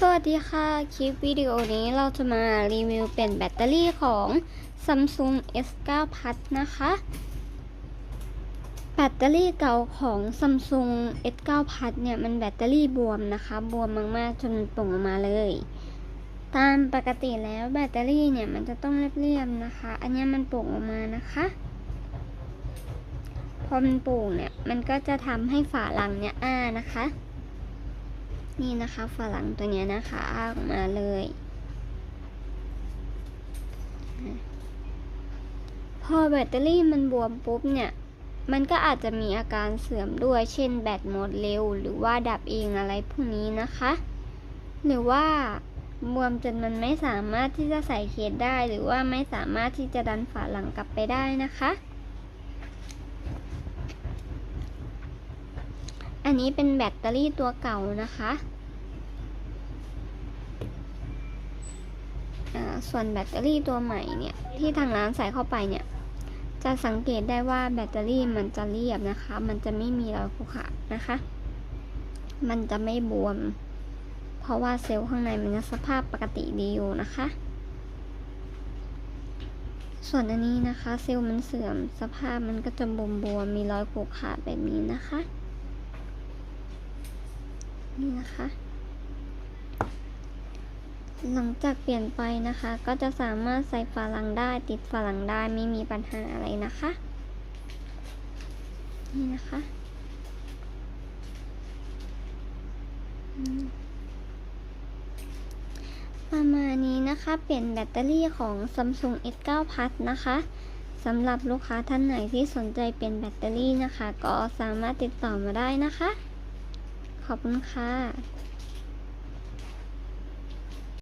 สวัสดีค่ะ คลิปวิดีโอนี้เราจะมารีวิวเปลี่ยนแบตเตอรี่ของ Samsung S9 Plus นะคะ แบตเตอรี่เก่าของ Samsung S9 Plus เนี่ยมันแบตเตอรี่บวมนะคะ บวมมากๆ จนมันโป่งออกมาเลย ตามปกติแล้วแบตเตอรี่เนี่ยมันจะต้องเรียบๆนะคะ อันนี้มันโป่งออกมานะคะพอมันป่งเนี่ยมันก็จะทำให้ฝาหลังเนี่ยอ้านะคะ นี่นะคะฝาหลังตัวเนี้ยนะคะอ้าออกมาเลยพอแบตเตอรี่มันบวมปุ๊บเนี่ย มันก็อาจจะมีอาการเสื่อมด้วย เช่นแบตหมดเร็ว หรือว่าดับเองอะไรพวกนี้นะคะ หรือว่าบวมจนมันไม่สามารถที่จะใส่เคสได้ หรือว่าไม่สามารถที่จะดันฝาหลังกลับไปได้นะคะ อันนี้เป็นแบตเตอรี่ตัวเก่านะคะส่วนแบตเตอรี่ตัวใหม่เนี่ยที่ทางร้านใส่เข้าไปเนี่ย จะสังเกตได้ว่าแบตเตอรี่มันจะเรียบนะคะ มันจะไม่มีรอยขรุขระนะคะ มันจะไม่บวม เพราะว่าเซลล์ข้างในมันสภาพปกติดีอยู่นะคะ ส่วนอันนี้นะคะ เซลล์มันเสื่อมสภาพมันก็จะบวมบวมมีรอยขรุขระแบบนี้นะคะ นี่นะคะ หลังจากเปลี่ยนไปนะคะ ก็จะสามารถใส่ฝาหลังได้ติดฝาหลังได้ไม่มีปัญหาอะไรนะคะ นี่นะคะประมาณนี้นะคะ เปลี่ยนแบตเตอรี่ของ Samsung S9 Plus นะคะสำหรับลูกค้าท่านไหนที่สนใจเปลี่ยนแบตเตอรี่นะคะ ก็สามารถติดต่อมาได้นะคะ ขอบคุณค่ะ